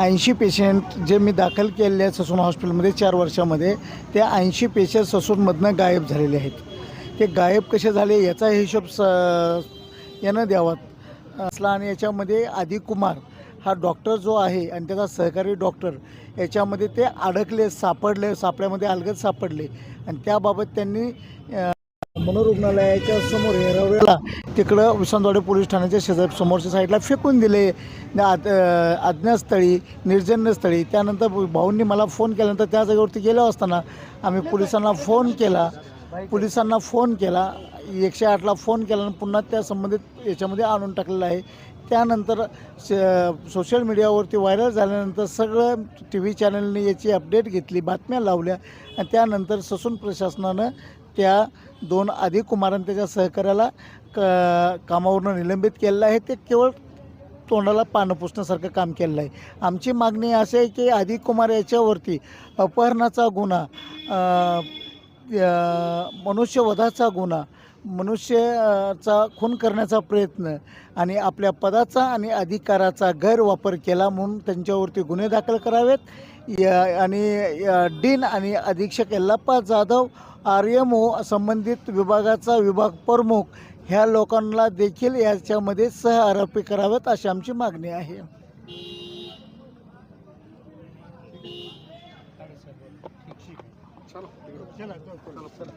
ऐंशी पेशंट जे मी दाखल केलेले आहेत ससून हॉस्पिटलमध्ये चार वर्षामध्ये ते ऐंशी पेशंट ससूनमधनं गायब झालेले आहेत. ते गायब कसे झाले याचा हिशोब स यानं द्यावा असला आणि याच्यामध्ये आदिकुमार कुमार हा डॉक्टर जो आहे आणि त्याचा सहकारी डॉक्टर याच्यामध्ये ते अडकले सापडले सापड्यामध्ये अलगद सापडले. आणि त्याबाबत त्यांनी मनोरुग्णालयाच्या समोर हे तिकडं विसनवाडी पोलीस ठाण्याच्या शेजार समोरच्या साईडला फेकून दिले. आद अज्ञातस्थळी निर्जनस्थळी त्यानंतर भाऊंनी मला फोन केल्यानंतर त्या जागेवरती गेलो असताना आम्ही पोलिसांना फोन केला. पोलिसांना फोन केला. एकशे आठला फोन केला आणि पुन्हा त्या संबंधित याच्यामध्ये आणून टाकलेलं आहे. त्यानंतर स- सोशल मीडियावरती व्हायरल झाल्यानंतर सगळं टी व्ही चॅनलने याची अपडेट घेतली बातम्या लावल्या. आणि त्यानंतर ससून प्रशासनानं त्या दोन अधिक कुमारांनी त्याच्या सहकार्याला क कामावरून निलंबित केलेलं आहे. ते केवळ तोंडाला पानं पुसण्यासारखं काम केलेलं आहे. आमची मागणी अशी आहे की अधिक कुमार याच्यावरती अपहरणाचा गुन्हा मनुष्यवधाचा गुन्हा मनुष्याचा खून करण्याचा प्रयत्न आणि आपल्या पदाचा आणि अधिकाराचा गैरवापर केला म्हणून त्यांच्यावरती गुन्हे दाखल करावेत. या आणि डीन आणि अधीक्षक Yellappa Jadhav R M O संबंधित विभागाचा विभाग प्रमुख ह्या लोकांना देखील याच्यामध्ये सह आरोपी करावेत अशी आमची मागणी आहे. 删了，删了，对，了，删了。